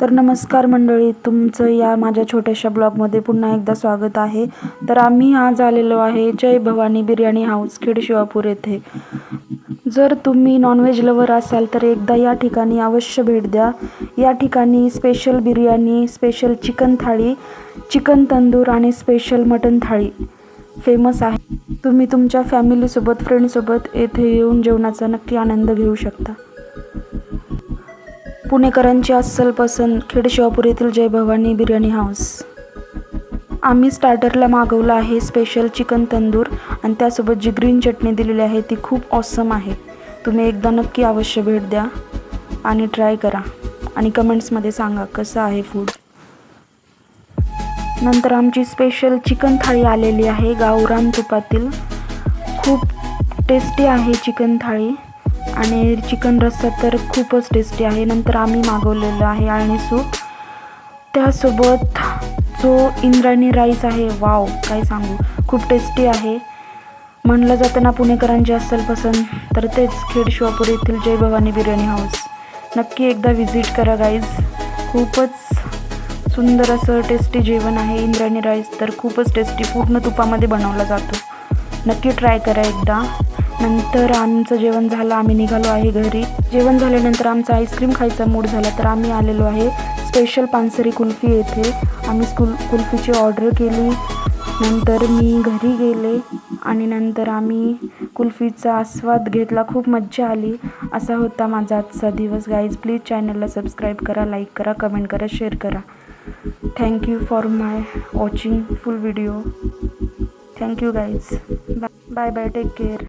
तर नमस्कार मंडळी तुमचं या माझ्या छोट्याशा ब्लॉगमध्ये पुन्हा एकदा स्वागत आहे. तर आम्ही आज आलेलो आहे जय भवानी बिर्याणी हाऊस खेड शिवापूर येथे. जर तुम्ही नॉनव्हेज लवर असाल तर एकदा या ठिकाणी अवश्य भेट द्या. या ठिकाणी special biryani special chicken thali chicken tandoor आणि स्पेशल मटन थाळी फेमस आहे. तुम्ही तुमच्या फॅमिलीसोबत फ्रेंडसोबत येथे येऊन जेवणाचा नक्की आनंद घेऊ शकता. पुणेकरांची अस्सल पसंत खेड शिवापूर येथील जय भवानी बिर्याणी हाऊस. आम्ही स्टार्टरला मागवलं आहे स्पेशल चिकन तंदूर आणि त्यासोबत जी ग्रीन चटणी दिलेली आहे ती खूप ऑसम आहे. तुम्ही एकदा नक्की अवश्य भेट द्या आणि ट्राय करा आणि कमेंट्समध्ये सांगा कसं आहे फूड नंतर आमची स्पेशल चिकन थाळी आलेली आहे गावरान तुपातील. खूप टेस्टी आहे चिकन थाळी. आणि चिकन रस्सा तर खूपच टेस्टी आहे. नंतर आम्ही मागवलेलं आहे आणि सूप. त्यासोबत जो इंद्रायणी राईस आहे वाव काय सांगू. खूप टेस्टी आहे. म्हणलं जातं ना पुणेकरांची असेल पसंत. तर तेच खेड शिवापूर येथील जय भवानी बिर्याणी हाऊस नक्की एकदा व्हिजिट करा गाईज खूपच सुंदर असं टेस्टी जेवण आहे. इंद्रायणी राईस तर खूपच टेस्टी पूर्ण तुपामध्ये बनवला जातो. नक्की ट्राय करा एकदा. नंतर आमचं जेवण झालं आम्ही निघालो आहे घरी. जेवण झाल्यानंतर आमचा आईस्क्रीम खायचा मूड झाला तर आम्ही आलेलो आहे स्पेशल पानसरी कुल्फी येथे. आम्ही स्कूल कुल्फीची ऑर्डर केली. नंतर मी घरी गेले आणि नंतर आम्ही कुल्फीचा आस्वाद घेतला. खूप मज्जा आली. असा होता माझा आजचा दिवस. गाईज प्लीज चॅनलला सबस्क्राईब करा लाईक करा कमेंट करा शेअर करा. Thank you for my watching full video thank you guys bye bye take care